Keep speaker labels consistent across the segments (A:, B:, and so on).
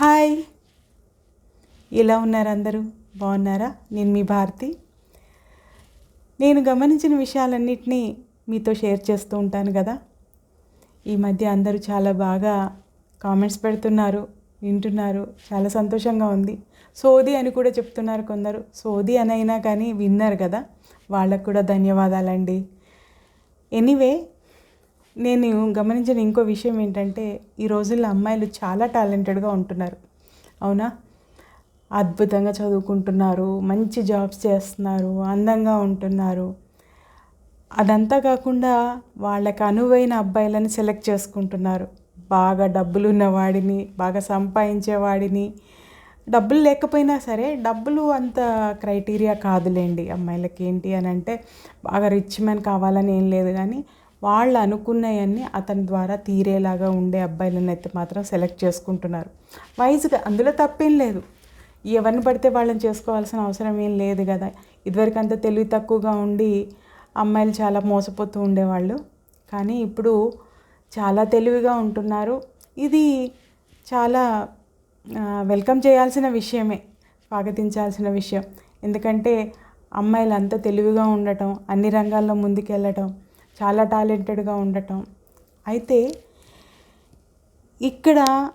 A: Hi. ఎలా ఉన్నారు అందరూ? బాగున్నారా? నేను మీ భారతి. నేను గమనించిన విషయాలన్నింటినీ మీతో షేర్ చేస్తూ ఉంటాను కదా. ఈ మధ్య అందరూ చాలా బాగా కామెంట్స్ పెడుతున్నారు వింటున్నారు. చాలా సంతోషంగా ఉంది. సోది అని కూడా చెప్తున్నారు కొందరు. సోది అని అయినా కానీ విన్నారు కదా. వాళ్ళకు కూడా ధన్యవాదాలండి. ఎనీవే నేను గమనించిన ఇంకో విషయం ఏంటంటే ఈ రోజుల్లో అమ్మాయిలు చాలా టాలెంటెడ్గా ఉంటున్నారు. అవునా? అద్భుతంగా చదువుకుంటున్నారు మంచి జాబ్స్ చేస్తున్నారు అందంగా ఉంటున్నారు. అదంతా కాకుండా వాళ్ళకి అనువైన అబ్బాయిలను సెలెక్ట్ చేసుకుంటున్నారు. బాగా డబ్బులు ఉన్నవాడిని బాగా సంపాదించేవాడిని డబ్బులు లేకపోయినా సరే డబ్బులు అంత క్రైటీరియా కాదులేండి అమ్మాయిలకి. ఏంటి అని అంటే బాగా రిచ్ మ్యాన్ కావాలని ఏం లేదు కానీ వాళ్ళు అనుకున్నవన్నీ అతని ద్వారా తీరేలాగా ఉండే అబ్బాయిలను అయితే మాత్రం సెలెక్ట్ చేసుకుంటున్నారు. వైజ్గా అందులో తప్పేం లేదు. ఎవరిని పడితే వాళ్ళని చేసుకోవాల్సిన అవసరం ఏం లేదు కదా. ఇదివరకు అంత తెలివి తక్కువగా ఉండి అమ్మాయిలు చాలా మోసపోతూ ఉండేవాళ్ళు. కానీ ఇప్పుడు చాలా తెలివిగా ఉంటున్నారు. ఇది చాలా వెల్కమ్ చేయాల్సిన విషయమే స్వాగతించాల్సిన విషయం. ఎందుకంటే అమ్మాయిలు అంత తెలివిగా ఉండటం అన్ని రంగాల్లో ముందుకెళ్ళటం చాలా టాలెంటెడ్గా ఉండటం. అయితే ఇక్కడ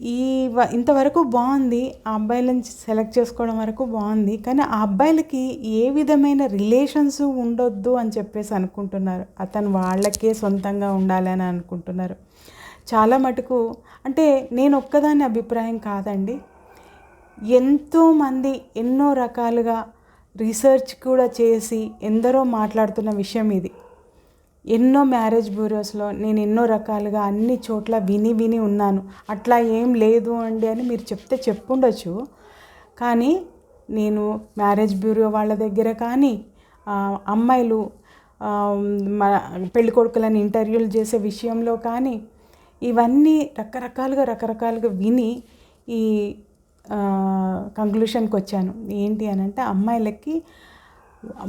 A: ఈ వ- ఇంతవరకు బాగుంది. ఆ అబ్బాయిలను సెలెక్ట్ చేసుకోవడం వరకు బాగుంది. కానీ ఆ అబ్బాయిలకి ఏ విధమైన రిలేషన్స్ ఉండొద్దు అని చెప్పేసి అనుకుంటున్నారు. అతను వాళ్ళకే సొంతంగా ఉండాలని అనుకుంటున్నారు. చాలా మటుకు అంటే నేను ఒక్కదాని అభిప్రాయం కాదండి. ఎంతోమంది ఎన్నో రకాలుగా రీసెర్చ్ కూడా చేసి ఎందరో మాట్లాడుతున్న విషయం ఇది. ఎన్నో మ్యారేజ్ బ్యూరోస్లో నేను ఎన్నో రకాలుగా అన్ని చోట్ల విని విని ఉన్నాను. అట్లా ఏం లేదు అండి అని మీరు చెప్తే చెప్పుండొచ్చు. కానీ నేను మ్యారేజ్ బ్యూరో వాళ్ళ దగ్గర కానీ అమ్మాయిలు మన పెళ్ళి ఇంటర్వ్యూలు చేసే విషయంలో కానీ ఇవన్నీ రకరకాలుగా రకరకాలుగా విని ఈ కంక్లూషన్కి వచ్చాను. ఏంటి అని అంటే అమ్మాయిలకి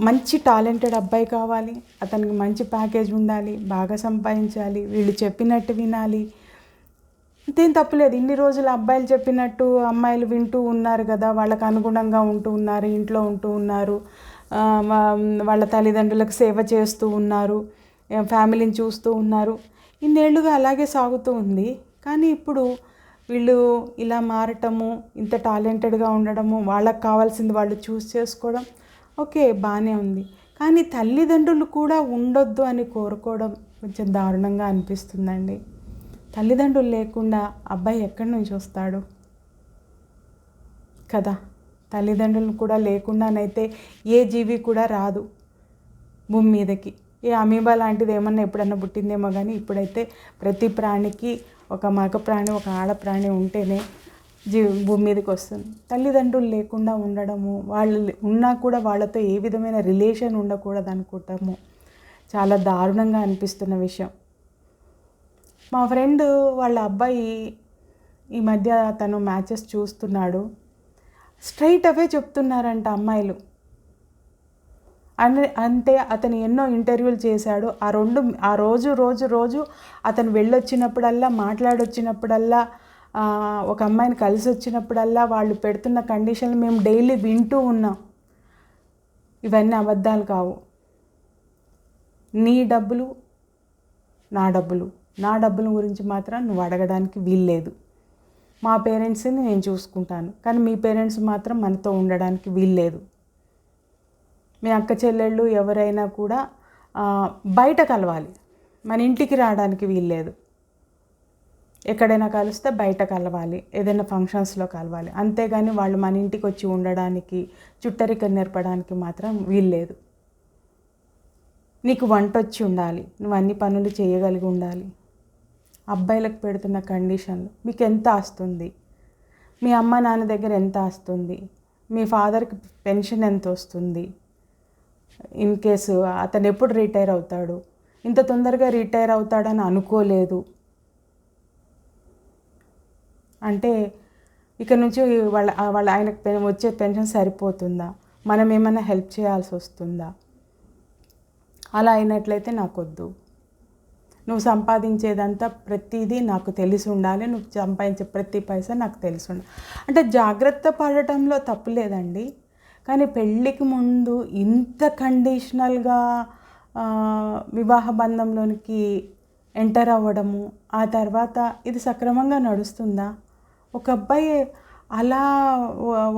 A: మంచి టాలెంటెడ్ అబ్బాయి కావాలి అతనికి మంచి ప్యాకేజ్ ఉండాలి బాగా సంపాదించాలి వీళ్ళు చెప్పినట్టు వినాలి. ఇంతేం తప్పులేదు ఇన్ని రోజులు అబ్బాయిలు చెప్పినట్టు అమ్మాయిలు వింటూ ఉన్నారు కదా వాళ్ళకు అనుగుణంగా ఉంటూ ఉన్నారు ఇంట్లో ఉంటూ ఉన్నారు వాళ్ళ తల్లిదండ్రులకు సేవ చేస్తూ ఉన్నారు ఫ్యామిలీని చూస్తూ ఉన్నారు. ఇన్నేళ్ళుగా అలాగే సాగుతూ ఉంది. కానీ ఇప్పుడు వీళ్ళు ఇలా మారటము ఇంత టాలెంటెడ్గా ఉండడము వాళ్ళకి కావాల్సింది వాళ్ళు చూస్ చేసుకోవడం ఓకే బాగానే ఉంది. కానీ తల్లిదండ్రులు కూడా ఉండొద్దు అని కోరుకోవడం కొంచెం దారుణంగా అనిపిస్తుందండి. తల్లిదండ్రులు లేకుండా అబ్బాయి ఎక్కడి నుంచి వస్తాడు? కదా తల్లిదండ్రులు కూడా లేకుండానైతే ఏ జీవి కూడా రాదు భూమి మీదకి. ఏ అమీబా లాంటిది ఏమన్నా ఎప్పుడన్నా పుట్టిందేమో కానీ ఇప్పుడైతే ప్రతి ప్రాణికి ఒక మగ ప్రాణి ఒక ఆడ ప్రాణి ఉంటేనే జీ భూమి మీదకి వస్తుంది. తల్లిదండ్రులు లేకుండా ఉండడము వాళ్ళు ఉన్నా కూడా వాళ్ళతో ఏ విధమైన రిలేషన్ ఉండకూడదు అనుకుంటాము చాలా దారుణంగా అనిపిస్తున్న విషయం. మా ఫ్రెండ్ వాళ్ళ అబ్బాయి ఈ మధ్య తను మ్యాచెస్ చూస్తున్నాడు. స్ట్రైట్ అవే చెప్తున్నారంట అమ్మాయిలు. అని అంటే అతను ఎన్నో ఇంటర్వ్యూలు చేశాడు. ఆ రెండు ఆ రోజు రోజు రోజు అతను వెళ్ళొచ్చినప్పుడల్లా మాట్లాడొచ్చినప్పుడల్లా ఒక అమ్మాయిని కలిసి వచ్చినప్పుడల్లా వాళ్ళు పెడుతున్న కండిషన్లు మేము డైలీ వింటూ ఉన్నాం. ఇవన్నీ అబద్ధాలు కావు. నీ డబ్బులు నా డబ్బులు. నా డబ్బుల గురించి మాత్రం నువ్వు అడగడానికి వీల్లేదు. మా పేరెంట్స్ని నేను చూసుకుంటాను. కానీ మీ పేరెంట్స్ మాత్రం మనతో ఉండడానికి వీల్లేదు. మీ అక్క చెల్లెళ్ళు ఎవరైనా కూడా బయట కలవాలి. మన ఇంటికి రావడానికి వీల్లేదు. ఎక్కడైనా కలిస్తే బయట కలవాలి ఏదైనా ఫంక్షన్స్లో కలవాలి. అంతేగాని వాళ్ళు మన ఇంటికి వచ్చి ఉండడానికి చుట్టరిక నేర్పడానికి మాత్రం వీల్లేదు. నీకు వంట వచ్చి ఉండాలి నువ్వు అన్ని పనులు చేయగలిగి ఉండాలి. అబ్బాయిలకు పెడుతున్న కండిషన్లు మీకు ఎంత వస్తుంది మీ అమ్మ నాన్న దగ్గర ఎంత వస్తుంది మీ ఫాదర్కి పెన్షన్ ఎంత వస్తుంది? ఇన్ కేసు అతను ఎప్పుడు రిటైర్ అవుతాడు? ఇంత తొందరగా రిటైర్ అవుతాడని అనుకోలేదు. అంటే ఇక నుంచి వాళ్ళ వాళ్ళ ఆయనకు పె- వచ్చే పెన్షన్ సరిపోతుందా? మనం ఏమైనా హెల్ప్ చేయాల్సి వస్తుందా? అలా అయినట్లయితే నాకొద్దు. నువ్వు సంపాదించేదంతా ప్రతిదీ నాకు తెలిసి ఉండాలి. నువ్వు సంపాదించే ప్రతి పైసా నాకు తెలిసి ఉండాలి. అంటే జాగ్రత్త పడటంలో తప్పు లేదండి. కానీ పెళ్ళికి ముందు ఇంత కండిషనల్గా వివాహ బంధంలోనికి ఎంటర్ అవ్వడము ఆ తర్వాత ఇది సక్రమంగా నడుస్తుందా? ఒక అబ్బాయి అలా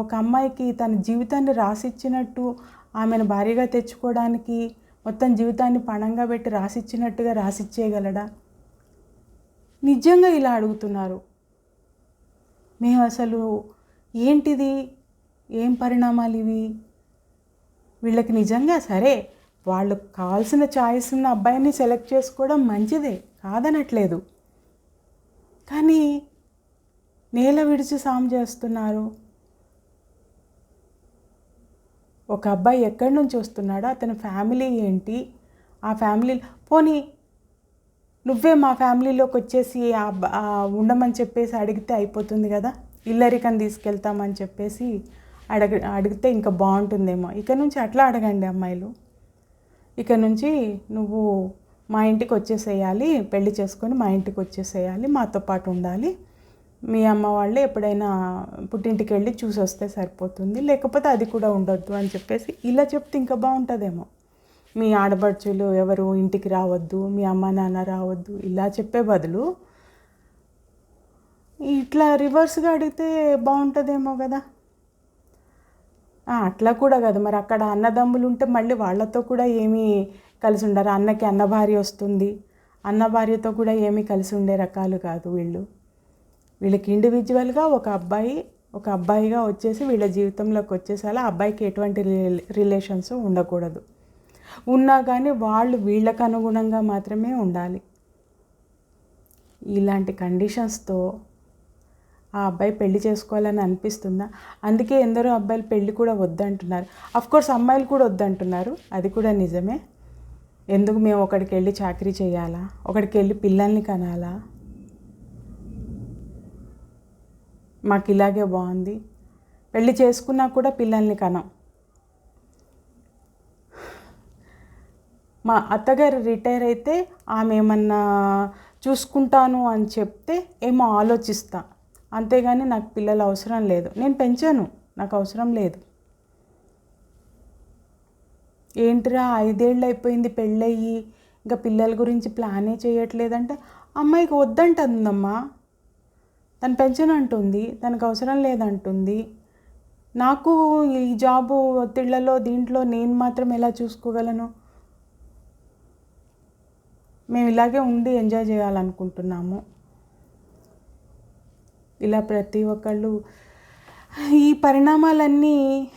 A: ఒక అమ్మాయికి తన జీవితాన్ని రాసిచ్చినట్టు ఆమెను భార్యగా తెచ్చుకోవడానికి మొత్తం జీవితాన్ని పణంగా పెట్టి రాసిచ్చినట్టుగా రాసిచ్చేయగలడా? నిజంగా ఇలా అడుగుతున్నారు. మేము అసలు ఏంటిది? ఏం పరిణామాలు ఇవి? వీళ్ళకి నిజంగా సరే వాళ్ళు కావాల్సిన చాయిస్ ఉన్న అబ్బాయిని సెలెక్ట్ చేసుకోవడం మంచిదే కాదనట్లేదు. కానీ నేల విడిచి సాము చేస్తున్నారు. ఒక అబ్బాయి ఎక్కడి నుంచి వస్తున్నాడో? అతని ఫ్యామిలీ ఏంటి? ఆ ఫ్యామిలీ పోనీ నువ్వే మా ఫ్యామిలీలోకి వచ్చేసి ఉండమని చెప్పేసి అడిగితే అయిపోతుంది కదా? ఇల్లరికని తీసుకెళ్తామని చెప్పేసి అడగ అడిగితే ఇంకా బాగుంటుందేమో. ఇక నుంచి అట్లా అడగండి అమ్మాయిలు. ఇక నుంచి నువ్వు మా ఇంటికి వచ్చేసేయాలి పెళ్ళి చేసుకొని మా ఇంటికి వచ్చేసేయాలి మాతో పాటు ఉండాలి. మీ అమ్మ వాళ్ళు ఎప్పుడైనా పుట్టింటికి వెళ్ళి చూసి వస్తే సరిపోతుంది. లేకపోతే అది కూడా ఉండొద్దు అని చెప్పేసి ఇలా చెప్తే ఇంకా బాగుంటుందేమో. మీ ఆడబడుచులు ఎవరు ఇంటికి రావద్దు మీ అమ్మ నాన్న రావద్దు ఇలా చెప్పే బదులు ఇట్లా రివర్స్గా అడిగితే బాగుంటుందేమో కదా. అట్లా కూడా కాదు. మరి అక్కడ అన్నదమ్ములు ఉంటే మళ్ళీ వాళ్ళతో కూడా ఏమీ కలిసి ఉండరు. అన్నకి అన్న భార్య వస్తుంది. అన్న భార్యతో కూడా ఏమీ కలిసి ఉండే రకాలు కాదు వీళ్ళు. వీళ్ళకి ఇండివిజువల్గా ఒక అబ్బాయి ఒక అబ్బాయిగా వచ్చేసి వీళ్ళ జీవితంలోకి వచ్చేసారి ఆ అబ్బాయికి ఎటువంటి రిలేషన్స్ ఉండకూడదు. ఉన్నా కానీ వాళ్ళు వీళ్ళకు అనుగుణంగా మాత్రమే ఉండాలి. ఇలాంటి కండిషన్స్తో ఆ అబ్బాయి పెళ్ళి చేసుకోవాలని అనిపిస్తుందా? అందుకే ఎందరో అబ్బాయిలు పెళ్ళి కూడా వద్దంటున్నారు. కోర్స్ అమ్మాయిలు కూడా వద్దంటున్నారు. అది కూడా నిజమే. ఎందుకు మేము ఒకడికి వెళ్ళి చాకరీ చేయాలా? ఒకడికి వెళ్ళి పిల్లల్ని కనాలా? మాకు ఇలాగే బాగుంది. పెళ్ళి చేసుకున్నా కూడా పిల్లల్ని కనం. మా అత్తగారు రిటైర్ అయితే ఆమె ఏమన్నా చూసుకుంటాను అని చెప్తే ఏమో ఆలోచిస్తా. అంతేగాని నాకు పిల్లలు అవసరం లేదు. నేను పెంచాను. నాకు అవసరం లేదు. ఏంటిరా ఐదేళ్ళు అయిపోయింది పెళ్ళయ్యి. ఇంకా పిల్లల గురించి ప్లానే చేయట్లేదంటే అమ్మాయికి వద్దంటుందమ్మా. తను పెన్షన్ అంటుంది తనకు అవసరం లేదంటుంది. నాకు ఈ జాబు ఒత్తిళ్ళలో దీంట్లో నేను మాత్రం ఎలా చూసుకోగలను? మేము ఇలాగే ఉండి ఎంజాయ్ చేయాలనుకుంటున్నాము. ఇలా ప్రతి ఒక్కళ్ళు ఈ పరిణామాలన్నీ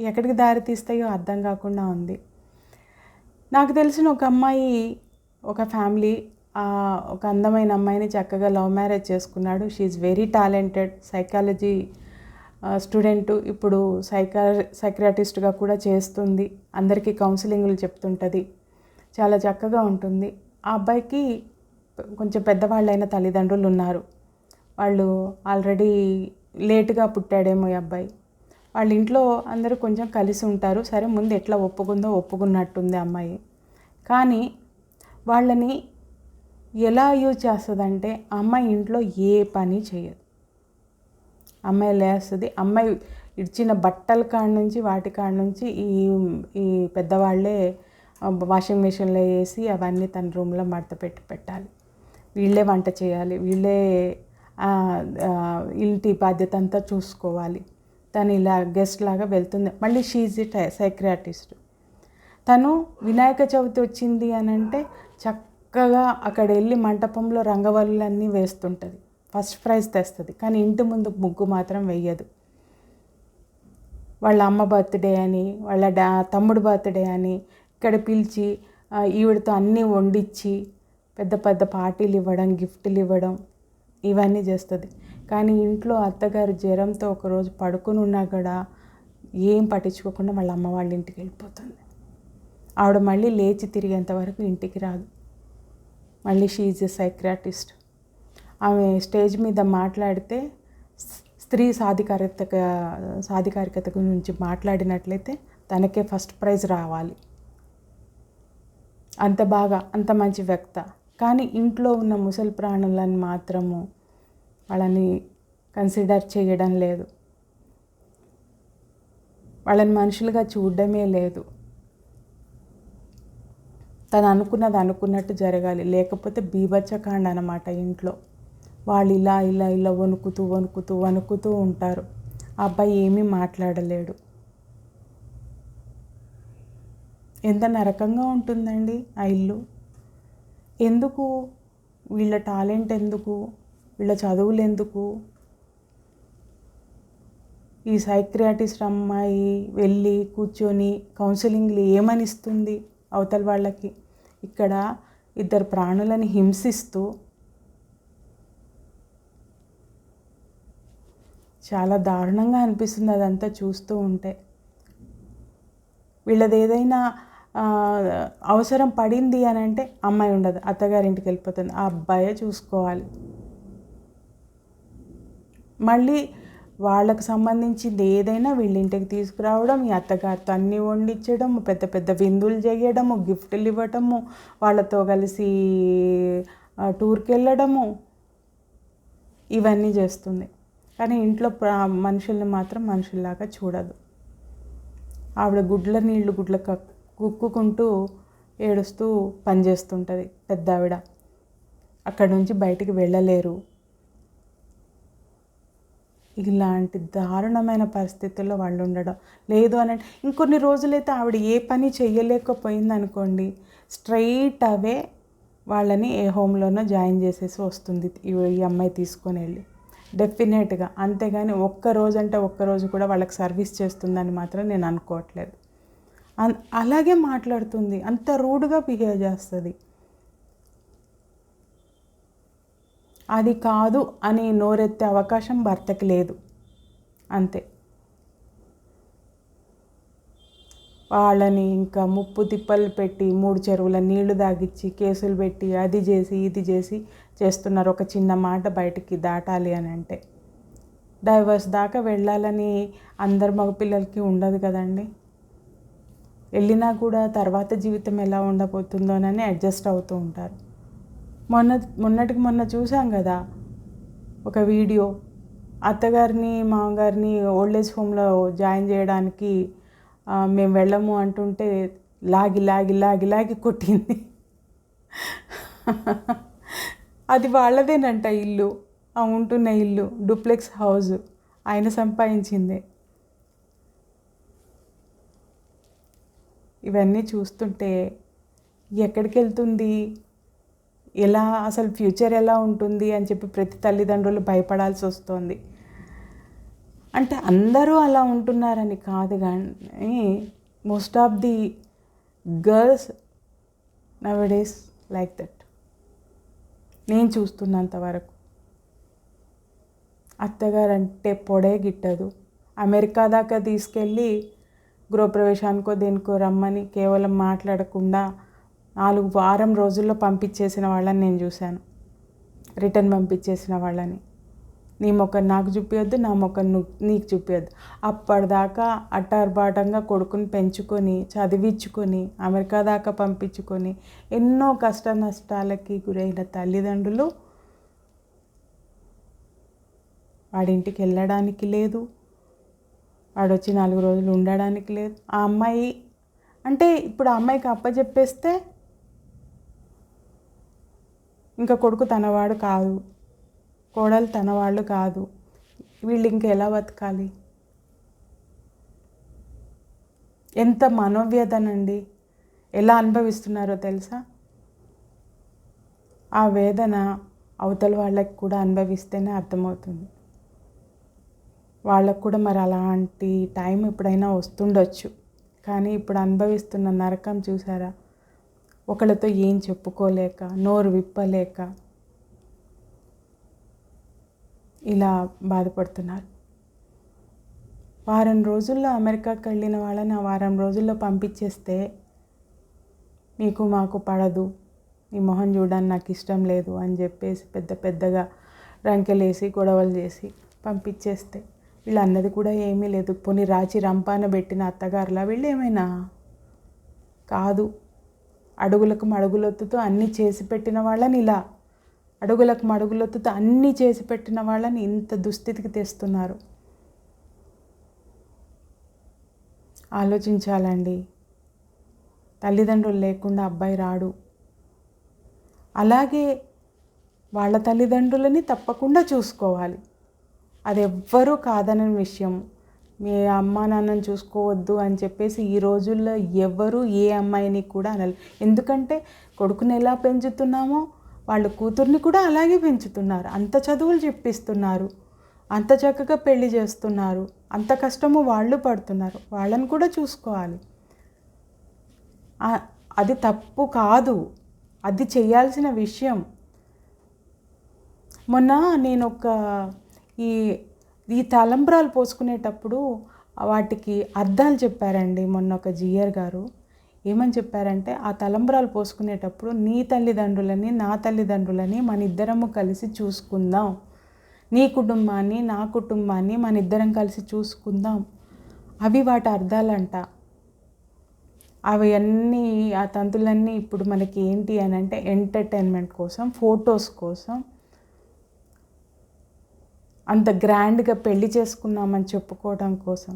A: ఎక్కడికి దారి తీస్తాయో అర్థం కాకుండా ఉంది. నాకు తెలిసిన ఒక అమ్మాయి ఒక ఫ్యామిలీ ఒక అందమైన అమ్మాయిని చక్కగా లవ్ మ్యారేజ్ చేసుకున్నాడు. She very talented psychology student ఇప్పుడు సైకా సైక్రాటిస్ట్గా కూడా చేస్తుంది. అందరికీ కౌన్సిలింగ్లు చెప్తుంటుంది. చాలా చక్కగా ఉంటుంది. ఆ అబ్బాయికి కొంచెం పెద్దవాళ్ళైన తల్లిదండ్రులు ఉన్నారు. వాళ్ళు ఆల్రెడీ లేటుగా పుట్టాడేమో ఈ అబ్బాయి. వాళ్ళ ఇంట్లో అందరూ కొంచెం కలిసి ఉంటారు. సరే ముందు ఎట్లా ఒప్పుకుందో ఒప్పుకున్నట్టుంది అమ్మాయి. కానీ వాళ్ళని ఎలా యూజ్ చేస్తుందంటే అమ్మాయి ఇంట్లో ఏ పని చేయదు. అమ్మాయి లేస్తుంది అమ్మాయి ఇచ్చిన బట్టల కాడ నుంచి వాటి కాడ నుంచి ఈ ఈ పెద్దవాళ్ళే వాషింగ్ మిషన్లో వేసి అవన్నీ తన రూమ్లో మడత పెట్టి పెట్టాలి. వీళ్ళే వంట చేయాలి వీళ్ళే ఇంటి బాధ్యత అంతా చూసుకోవాలి. తను ఇలా గెస్ట్ లాగా వెళ్తుంది. మళ్ళీ షీజ్ ఇట్ సైక్రాటిస్ట్ తను వినాయక చవితి వచ్చింది అని అంటే చక్క చక్కగా అక్కడ వెళ్ళి మంటపంలో రంగవల్లులన్నీ వేస్తుంటుంది. ఫస్ట్ ప్రైజ్ తెస్తుంది. కానీ ఇంటి ముందు ముగ్గు మాత్రం వెయ్యదు. వాళ్ళ అమ్మ బర్త్డే అని వాళ్ళ డా తమ్ముడు బర్త్డే అని ఇక్కడ పిలిచి ఈవిడతో అన్నీ వండిచ్చి పెద్ద పెద్ద పార్టీలు ఇవ్వడం గిఫ్ట్లు ఇవ్వడం ఇవన్నీ చేస్తుంది. కానీ ఇంట్లో అత్తగారు జ్వరంతో ఒకరోజు పడుకుని ఉన్నా కూడా ఏం పట్టించుకోకుండా వాళ్ళ అమ్మ వాళ్ళ ఇంటికి వెళ్ళిపోతుంది. ఆవిడ మళ్ళీ లేచి తిరిగేంత వరకు ఇంటికి రాదు. మళ్ళీ షీ ఈజ్ ఎ సైక్రాటిస్ట్ ఆమె స్టేజ్ మీద మాట్లాడితే స్త్రీ సాధికారిత సాధికారికత గురించి మాట్లాడినట్లయితే తనకే ఫస్ట్ ప్రైజ్ రావాలి. అంత బాగా అంత మంచి వ్యక్త. కానీ ఇంట్లో ఉన్న ముసలి ప్రాణులను మాత్రము వాళ్ళని కన్సిడర్ చేయడం లేదు. వాళ్ళని మనుషులుగా చూడడమే లేదు. తను అనుకున్నది అనుకున్నట్టు జరగాలి. లేకపోతే బీభత్సకాండ అనమాట ఇంట్లో. వాళ్ళు ఇలా ఇలా ఇలా వణుకుతూ వణుకుతూ వణుకుతూ ఉంటారు. అబ్బాయి ఏమీ మాట్లాడలేడు. ఎంత నరకంగా ఉంటుందండి ఆ ఇల్లు. ఎందుకు? వీళ్ళ టాలెంట్ ఎందుకు? వీళ్ళ చదువులు ఎందుకు? ఈ సైక్రియాటిస్ట్ అమ్మాయి వెళ్ళి కూర్చొని కౌన్సిలింగ్లు ఏమని ఇస్తుంది అవతల వాళ్ళకి? ఇక్కడ ఇద్దరు ప్రాణులని హింసిస్తూ చాలా దారుణంగా అనిపిస్తుంది అదంతా చూస్తూ ఉంటే. వీళ్ళది ఏదైనా అవసరం పడింది అని అంటే అమ్మాయి ఉండదు అత్తగారింటికి వెళ్ళిపోతుంది. ఆ అబ్బాయే చూసుకోవాలి. మళ్ళీ వాళ్ళకు సంబంధించింది ఏదైనా వీళ్ళ ఇంటికి తీసుకురావడం ఈ అత్తగారితో అన్నీ వండించడం పెద్ద పెద్ద విందులు చేయడము గిఫ్ట్లు ఇవ్వటము వాళ్ళతో కలిసి టూర్కి వెళ్ళడము ఇవన్నీ చేస్తుంది. కానీ ఇంట్లో ప్రా- మనుషుల్ని మాత్రం మనుషుల్లాగా చూడదు. ఆవిడ గుడ్ల నీళ్ళు గుడ్ల కుక్కుకుంటూ ఏడుస్తూ పనిచేస్తుంటుంది పెద్ద ఆవిడ అక్కడి నుంచి బయటికి వెళ్ళలేరు. ఇలాంటి దారుణమైన పరిస్థితుల్లో వాళ్ళు ఉండడం లేదు అని అంటే ఇంకొన్ని రోజులైతే ఆవిడ ఏ పని చేయలేకపోయింది అనుకోండి స్ట్రైట్ అవే వాళ్ళని ఏ హోమ్లోనో జాయిన్ చేసేసి వస్తుంది ఈ అమ్మాయి తీసుకొని వెళ్ళి. డెఫినెట్గా. అంతేగాని ఒక్క రోజు అంటే ఒక్క రోజు కూడా వాళ్ళకి సర్వీస్ చేస్తుందని మాత్రం నేను అనుకోవట్లేదు. అలాగే మాట్లాడుతుంది. అంత రూడ్గా బిహేవ్ చేస్తుంది. అది కాదు అని నోరెత్తే అవకాశం భర్తకి లేదు. అంతే. వాళ్ళని ఇంకా ముప్పు తిప్పలు పెట్టి మూడు చెరువుల నీళ్ళు దాగిచ్చి కేసులు పెట్టి అది చేసి ఇది చేసి చేస్తున్నారు. ఒక చిన్న మాట బయటికి దాటాలి అని అంటే. డైవర్స్ దాకా వెళ్ళాలని అందరు మగపిల్లలకి ఉండదు కదండి. వెళ్ళినా కూడా తర్వాత జీవితం ఎలా ఉండబోతుందోనని అడ్జస్ట్ అవుతూ ఉంటారు. మొన్న మొన్నటికి మొన్న చూసాం కదా ఒక వీడియో. అత్తగారిని మామగారిని ఓల్డ్ ఏజ్ హోమ్లో జాయిన్ చేయడానికి మేము వెళ్ళము అంటుంటే లాగి లాగి లాగి లాగి కొట్టింది. అది వాళ్ళదేనంట ఇల్లు. ఆ ఉంటున్న ఇల్లు డూప్లెక్స్ హౌస్ ఆయన సంపాదించింది. ఇవన్నీ చూస్తుంటే ఎక్కడికి వెళ్తుంది ఎలా అసలు ఫ్యూచర్ ఎలా ఉంటుంది అని చెప్పి ప్రతి తల్లిదండ్రులు భయపడాల్సి వస్తుంది. అంటే అందరూ అలా ఉంటున్నారని కాదు కానీ most of the girls nowadays like that నేను చూస్తున్నంత వరకు. అత్తగారంటే పొడే గిట్టదు. అమెరికా దాకా తీసుకెళ్ళి గృహప్రవేశానికో దేనికో రమ్మని కేవలం మాట్లాడకుండా నాలుగు వారం రోజుల్లో పంపించేసిన వాళ్ళని నేను చూశాను. రిటర్న్ పంపించేసిన వాళ్ళని. నీ మొక్కను నాకు చూపించొద్దు నా మొక్కను నువ్వు నీకు చూపించొద్దు అప్పటిదాకా అట్టార్బాటంగా కొడుకుని పెంచుకొని చదివించుకొని అమెరికా దాకా పంపించుకొని ఎన్నో కష్ట నష్టాలకి గురైన తల్లిదండ్రులు వాడింటికి వెళ్ళడానికి లేదు. వాడు వచ్చి నాలుగు రోజులు ఉండడానికి లేదు. ఆ అమ్మాయి అంటే ఇప్పుడు ఆ అమ్మాయికి అప్పచెప్పేస్తే ఇంకా కొడుకు తనవాడు కాదు. కోడలు తనవాళ్ళు కాదు. వీళ్ళు ఇంకా ఎలా బతకాలి? ఎంత మనోవ్యధనండి. ఎలా అనుభవిస్తున్నారో తెలుసా? ఆ వేదన అవతల వాళ్ళకి కూడా అనుభవిస్తేనే అర్థమవుతుంది. వాళ్ళకు కూడా మరి అలాంటి టైం ఎప్పుడైనా వస్తుండొచ్చు. కానీ ఇప్పుడు అనుభవిస్తున్న నరకం చూసారా? ఒకళ్ళతో ఏం చెప్పుకోలేక నోరు విప్పలేక ఇలా బాధపడుతున్నారు. వారం రోజుల్లో అమెరికాకి వెళ్ళిన వాళ్ళని ఆ వారం రోజుల్లో పంపించేస్తే మీకు మాకు పడదు ఈ మొహం చూడడానికి నాకు ఇష్టం లేదు అని చెప్పేసి పెద్ద పెద్దగా రంకెలేసి గొడవలు చేసి పంపించేస్తే వీళ్ళు అన్నది కూడా ఏమీ లేదు. పోనీ రాచి రంపాన పెట్టిన అత్తగారులా వీళ్ళు ఏమైనా? కాదు. అడుగులకు మడుగులొత్తుతో అన్నీ చేసి పెట్టిన వాళ్ళని ఇలా. అడుగులకు మడుగులొత్తుతో అన్నీ చేసి పెట్టిన వాళ్ళని ఇంత దుస్థితికి తెస్తున్నారు. ఆలోచించాలండి. తల్లిదండ్రులు లేకుండా అబ్బాయి రాడు. అలాగే వాళ్ళ తల్లిదండ్రులని తప్పకుండా చూసుకోవాలి. అది ఎవ్వరూ కాదనని విషయం. మీ అమ్మ నాన్నని చూసుకోవద్దు అని చెప్పేసి ఈ రోజుల్లో ఎవరు ఏ అమ్మాయిని కూడా అనలేదు ఎందుకంటే కొడుకుని ఎలా పెంచుతున్నామో వాళ్ళ కూతుర్ని కూడా అలాగే పెంచుతున్నారు. అంత చదువులు చెప్పిస్తున్నారు. అంత చక్కగా పెళ్ళి చేస్తున్నారు. అంత కష్టము వాళ్ళు పడుతున్నారు. వాళ్ళని కూడా చూసుకోవాలి. అది తప్పు కాదు. అది చేయాల్సిన విషయం. మొన్న నేను ఒక ఈ ఈ తలంబ్రాలు పోసుకునేటప్పుడు వాటికి అర్థాలు చెప్పారండి మొన్న ఒక జియర్ గారు. ఏమని చెప్పారంటే ఆ తలంబ్రాలు పోసుకునేటప్పుడు నీ తల్లిదండ్రులని నా తల్లిదండ్రులని మన ఇద్దరము కలిసి చూసుకుందాం. నీ కుటుంబాన్ని నా కుటుంబాన్ని మన ఇద్దరం కలిసి చూసుకుందాం. అవి వాటి అర్థాలంట. అవి అన్నీ ఆ తంతులన్నీ ఇప్పుడు మనకి ఏంటి అని అంటే ఎంటర్టైన్మెంట్ కోసం ఫొటోస్ కోసం అంత గ్రాండ్గా పెళ్ళి చేసుకున్నామని చెప్పుకోవడం కోసం.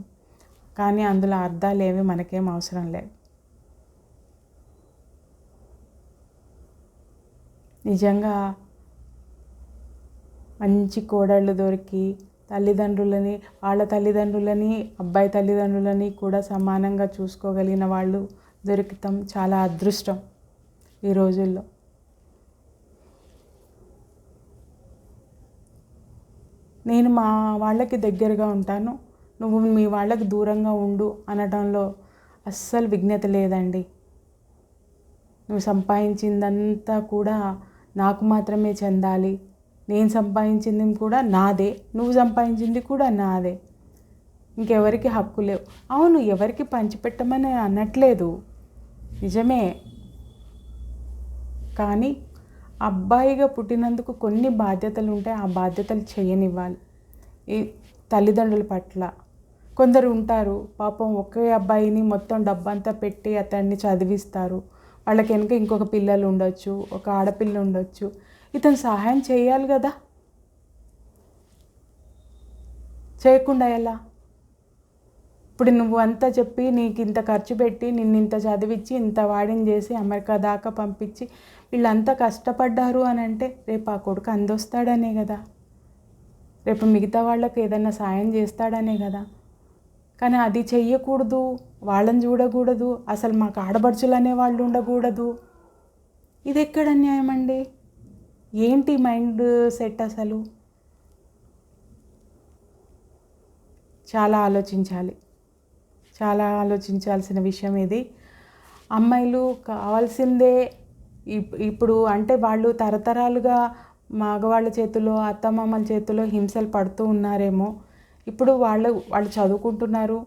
A: కానీ అందులో అర్థాలు ఏవి మనకేం అవసరం లేదు. నిజంగా మంచి కోడళ్ళు దొరికి తల్లిదండ్రులని వాళ్ళ తల్లిదండ్రులని అబ్బాయి తల్లిదండ్రులని కూడా సమానంగా చూసుకోగలిగిన వాళ్ళు దొరికితం చాలా అదృష్టం ఈ రోజుల్లో. నేను మా వాళ్ళకి దగ్గరగా ఉంటాను. నువ్వు మీ వాళ్ళకి దూరంగా ఉండు అనడంలో అస్సలు విఘ్నత లేదండి. నువ్వు సంపాదించిందంతా కూడా నాకు మాత్రమే చెందాలి. నేను సంపాదించింది కూడా నాదే. నువ్వు సంపాదించింది కూడా నాదే. ఇంకెవరికి హక్కు లేవు. అవును ఎవరికి పంచిపెట్టమని అనట్లేదు. నిజమే. కానీ అబ్బాయిగా పుట్టినందుకు కొన్ని బాధ్యతలు ఉంటాయి ఆ బాధ్యతలు చేయనివ్వాలి. ఈ తల్లిదండ్రుల పట్ల కొందరు ఉంటారు పాపం ఒకే అబ్బాయిని మొత్తం డబ్బంతా పెట్టి అతన్ని చదివిస్తారు. వాళ్ళకి వెనుక ఇంకొక పిల్లలు ఉండొచ్చు ఒక ఆడపిల్ల ఉండొచ్చు. ఇతను సహాయం చేయాలి కదా? చేయకుండా ఎలా? ఇప్పుడు నువ్వు అంతా చెప్పి నీకు ఇంత ఖర్చు పెట్టి నిన్ను ఇంత చదివించి ఇంత వాడిని చేసి అమెరికా దాకా పంపించి వీళ్ళంతా కష్టపడ్డారు అని అంటే రేపు ఆ కొడుకు అందొస్తాడనే కదా. రేపు మిగతా వాళ్ళకి ఏదైనా సాయం చేస్తాడనే కదా. కానీ అది చెయ్యకూడదు వాళ్ళని చూడకూడదు అసలు మాకు ఆడబడుచులు అనే వాళ్ళు ఉండకూడదు. ఇది ఎక్కడ అన్యాయం అండి? ఏంటి మైండ్ సెట్ అసలు? చాలా ఆలోచించాలి. చాలా ఆలోచించాల్సిన విషయం ఇది. అమ్మాయిలు కావాల్సిందే ఇప్పుడు అంటే వాళ్ళు తరతరాలుగా మగవాళ్ళ చేతిలో అత్తమామల చేతిలో హింసలు పడుతూ ఉన్నారేమో. ఇప్పుడు వాళ్ళు వాళ్ళు చదువుకుంటున్నారు.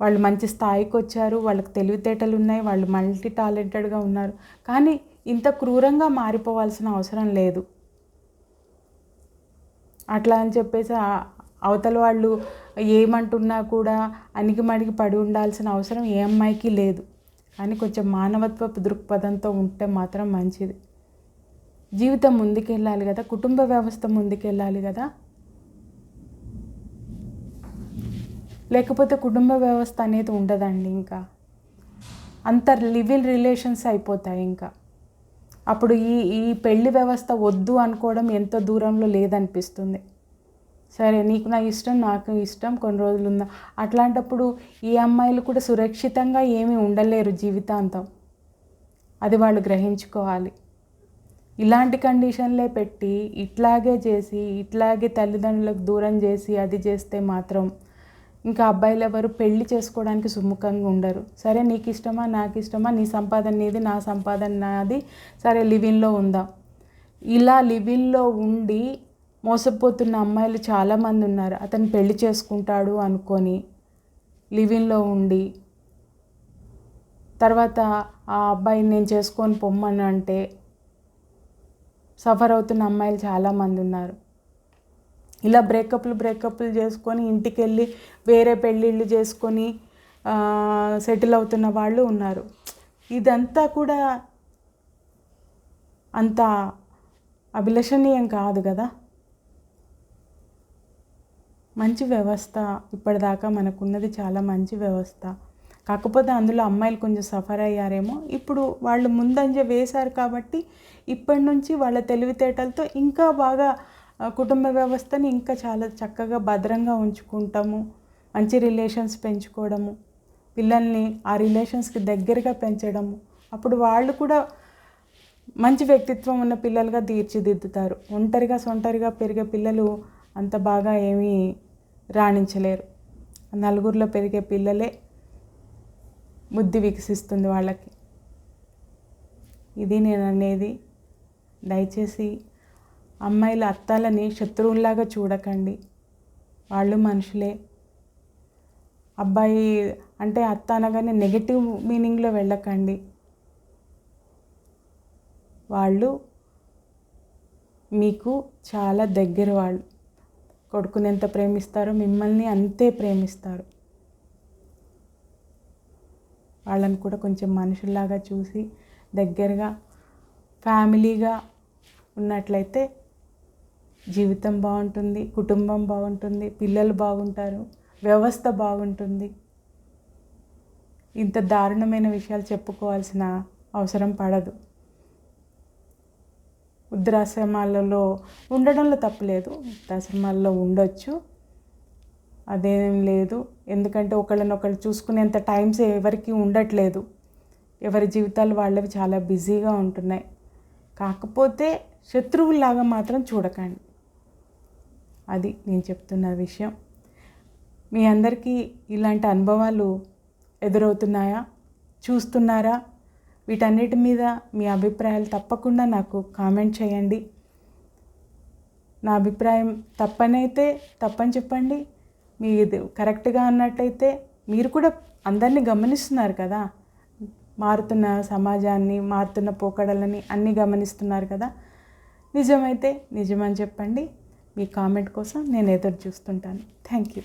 A: వాళ్ళు మంచి స్థాయికి వచ్చారు. వాళ్ళకి తెలివితేటలు ఉన్నాయి. వాళ్ళు మల్టీ టాలెంటెడ్గా ఉన్నారు. కానీ ఇంత క్రూరంగా మారిపోవాల్సిన అవసరం లేదు. అట్లా అని చెప్పేసి అవతల వాళ్ళు ఏమంటున్నా కూడా అణిగి మణిగి పడి ఉండాల్సిన అవసరం ఏ అమ్మాయికి లేదు. కానీ కొంచెం మానవత్వపు దృక్పథంతో ఉంటే మాత్రం మంచిది. జీవితం ముందుకెళ్ళాలి కదా కుటుంబ వ్యవస్థ ముందుకెళ్ళాలి కదా. లేకపోతే కుటుంబ వ్యవస్థ అనేది ఉండదండి ఇంకా. అంత లివిల్ రిలేషన్స్ అయిపోతాయి ఇంకా. అప్పుడు ఈ ఈ పెళ్ళి వ్యవస్థ వద్దు అనుకోవడం ఎంతో దూరంలో లేదనిపిస్తుంది. సరే నీకు నా ఇష్టం నాకు ఇష్టం కొన్ని రోజులు ఉందా? అట్లాంటప్పుడు ఈ అమ్మాయిలు కూడా సురక్షితంగా ఏమీ ఉండలేరు జీవితాంతం. అది వాళ్ళు గ్రహించుకోవాలి. ఇలాంటి కండిషన్లే పెట్టి ఇట్లాగే చేసి ఇట్లాగే తల్లిదండ్రులకు దూరం చేసి అది చేస్తే మాత్రం ఇంకా అబ్బాయిలు ఎవరు పెళ్ళి చేసుకోవడానికి సుముఖంగా ఉండరు. సరే నీకు ఇష్టమా నాకు ఇష్టమా నీ సంపాదన నీది నా సంపాదన నాది సరే లివిన్లో ఉందాం. ఇలా లివిన్లో ఉండి మోసపోతున్న అమ్మాయిలు చాలామంది ఉన్నారు. అతను పెళ్ళి చేసుకుంటాడు అనుకొని లివిన్లో ఉండి తర్వాత ఆ అబ్బాయిని నేను చేసుకొని పొమ్మని అంటే సఫర్ అవుతున్న అమ్మాయిలు చాలామంది ఉన్నారు. ఇలా బ్రేకప్లు బ్రేకప్లు చేసుకొని ఇంటికి వెళ్ళి వేరే పెళ్ళిళ్ళు చేసుకొని సెటిల్ అవుతున్న వాళ్ళు ఉన్నారు. ఇదంతా కూడా అంత అభిలషణీయం కాదు కదా? మంచి వ్యవస్థ ఇప్పటిదాకా మనకున్నది చాలా మంచి వ్యవస్థ. కాకపోతే అందులో అమ్మాయిలు కొంచెం సఫర్ అయ్యారేమో. ఇప్పుడు వాళ్ళు ముందంజ వేశారు కాబట్టి ఇప్పటి నుంచి వాళ్ళ తెలివితేటలతో ఇంకా బాగా కుటుంబ వ్యవస్థని ఇంకా చాలా చక్కగా భద్రంగా ఉంచుకుంటాము. మంచి రిలేషన్స్ పెంచుకోవడము. పిల్లల్ని ఆ రిలేషన్స్కి దగ్గరగా పెంచడము. అప్పుడు వాళ్ళు కూడా మంచి వ్యక్తిత్వం ఉన్న పిల్లలుగా తీర్చిదిద్దుతారు. ఒంటరిగా సొంటరిగా పెరిగే పిల్లలు అంత బాగా ఏమీ రాణించలేరు. నలుగురిలో పెరిగే పిల్లలే బుద్ధి వికసిస్తుంది వాళ్ళకి. ఇది నేను అనేది దయచేసి అమ్మాయిల అత్తాలని శత్రువుల్లాగా చూడకండి. వాళ్ళు మనుషులే. అబ్బాయి అంటే అత్త అనగానే నెగిటివ్ మీనింగ్లో వెళ్ళకండి. వాళ్ళు మీకు చాలా దగ్గర వాళ్ళు కొడుకుని ఎంత ప్రేమిస్తారో మిమ్మల్ని అంతే ప్రేమిస్తారు. వాళ్ళని కూడా కొంచెం మనుషుల్లాగా చూసి దగ్గరగా ఫ్యామిలీగా ఉన్నట్లయితే జీవితం బాగుంటుంది కుటుంబం బాగుంటుంది పిల్లలు బాగుంటారు వ్యవస్థ బాగుంటుంది. ఇంత దారుణమైన విషయాలు చెప్పుకోవాల్సిన అవసరం పడదు. వృద్ధాశ్రమాలలో ఉండడంలో తప్పులేదు వృద్ధాశ్రమాల్లో ఉండొచ్చు. అదేం లేదు. ఎందుకంటే ఒకళ్ళనొకళ్ళు చూసుకునేంత టైమ్స్ ఎవరికి ఉండట్లేదు. ఎవరి జీవితాలు వాళ్ళవి చాలా బిజీగా ఉంటున్నాయి. కాకపోతే శత్రువుల్లాగా మాత్రం చూడకండి. అది నేను చెప్తున్న విషయం. మీ అందరికీ ఇలాంటి అనుభవాలు ఎదురవుతున్నాయా? చూస్తున్నారా? వీటన్నిటి మీద మీ అభిప్రాయాలు తప్పకుండా నాకు కామెంట్ చేయండి. నా అభిప్రాయం తప్పనైతే తప్పని చెప్పండి. మీది కరెక్ట్గా అన్నట్టయితే మీరు కూడా అందరినీ గమనిస్తున్నారు కదా. మారుతున్న సమాజాన్ని మారుతున్న పోకడలని అన్నీ గమనిస్తున్నారు కదా. నిజమైతే నిజమని చెప్పండి. మీ కామెంట్ కోసం నేను ఎదురు చూస్తుంటాను. Thank you.